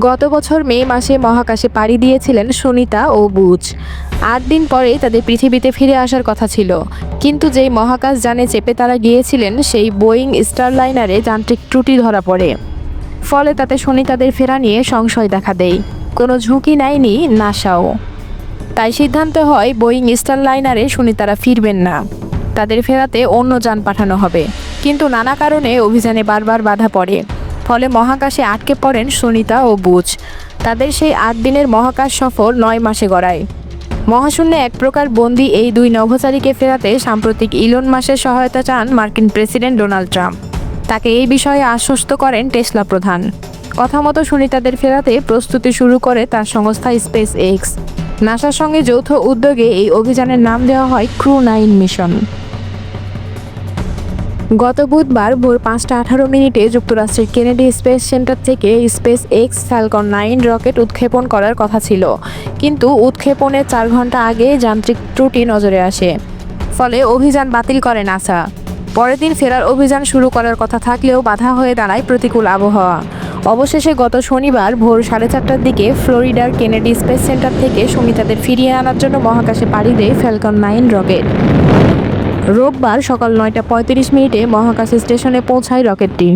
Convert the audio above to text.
গত বছর মে মাসে মহাকাশে পাড়ি দিয়েছিলেন সুনিতা ও বুচ আট দিন পরে তাদের পৃথিবীতে ফিরে আসার কথা ছিল। কিন্তু যেই মহাকাশ যানে চেপে তারা গিয়েছিলেন, সেই বোয়িং স্টারলাইনারে যান্ত্রিক ত্রুটি ধরা পড়ে। ফলে তাতে সুনিতাদের ফেরা নিয়ে সংশয় দেখা দেয়। কোনো ঝুঁকি নেয়নি নাসাও। তাই সিদ্ধান্ত হয়, বোয়িং স্টারলাইনারে সুনিতারা ফিরবেন না। তাদের ফেরাতে অন্য যান পাঠানো হবে। কিন্তু নানা কারণে অভিযানে বারবার বাধা পড়ে। ফলে মহাকাশে আটকে পড়েন সুনিতা ও বুচ তাদের সেই আট দিনের মহাকাশ সফর নয় মাসে গড়ায়। মহাশূন্যে এক প্রকার বন্দি এই দুই নভোচারীকে ফেরাতে সাম্প্রতিক ইলন মাসের সহায়তা চান মার্কিন প্রেসিডেন্ট ডোনাল্ড ট্রাম্প। তাকে এই বিষয়ে আশ্বস্ত করেন টেসলা প্রধান। কথা মতো সুনিতাদের ফেরাতে প্রস্তুতি শুরু করে তার সংস্থা স্পেস এক্স নাসার সঙ্গে যৌথ উদ্যোগে এই অভিযানের নাম দেওয়া হয় ক্রু নাইন মিশন। গত বুধবার ভোর পাঁচটা আঠারো মিনিটে যুক্তরাষ্ট্রের কেনেডি স্পেস সেন্টার থেকে SpaceX Falcon nine rocket উৎক্ষেপণ করার কথা ছিল। কিন্তু উৎক্ষেপণের চার ঘণ্টা আগে যান্ত্রিক ত্রুটি নজরে আসে। ফলে অভিযান বাতিল করে নাসা। পরের দিন ফেরার অভিযান শুরু করার কথা থাকলেও বাধা হয়ে দাঁড়ায় প্রতিকূল আবহাওয়া। অবশেষে গত শনিবার ভোর সাড়ে চারটার দিকে ফ্লোরিডার কেনেডি স্পেস সেন্টার থেকে সুমিতাদের ফিরিয়ে আনার জন্য মহাকাশে পাড়ি দেয় ফ্যালকন নাইন রকেট। রোববার সকাল নয়টা পঁয়ত্রিশ মিনিটে মহাকাশ স্টেশনে পৌঁছায় রকেটটি।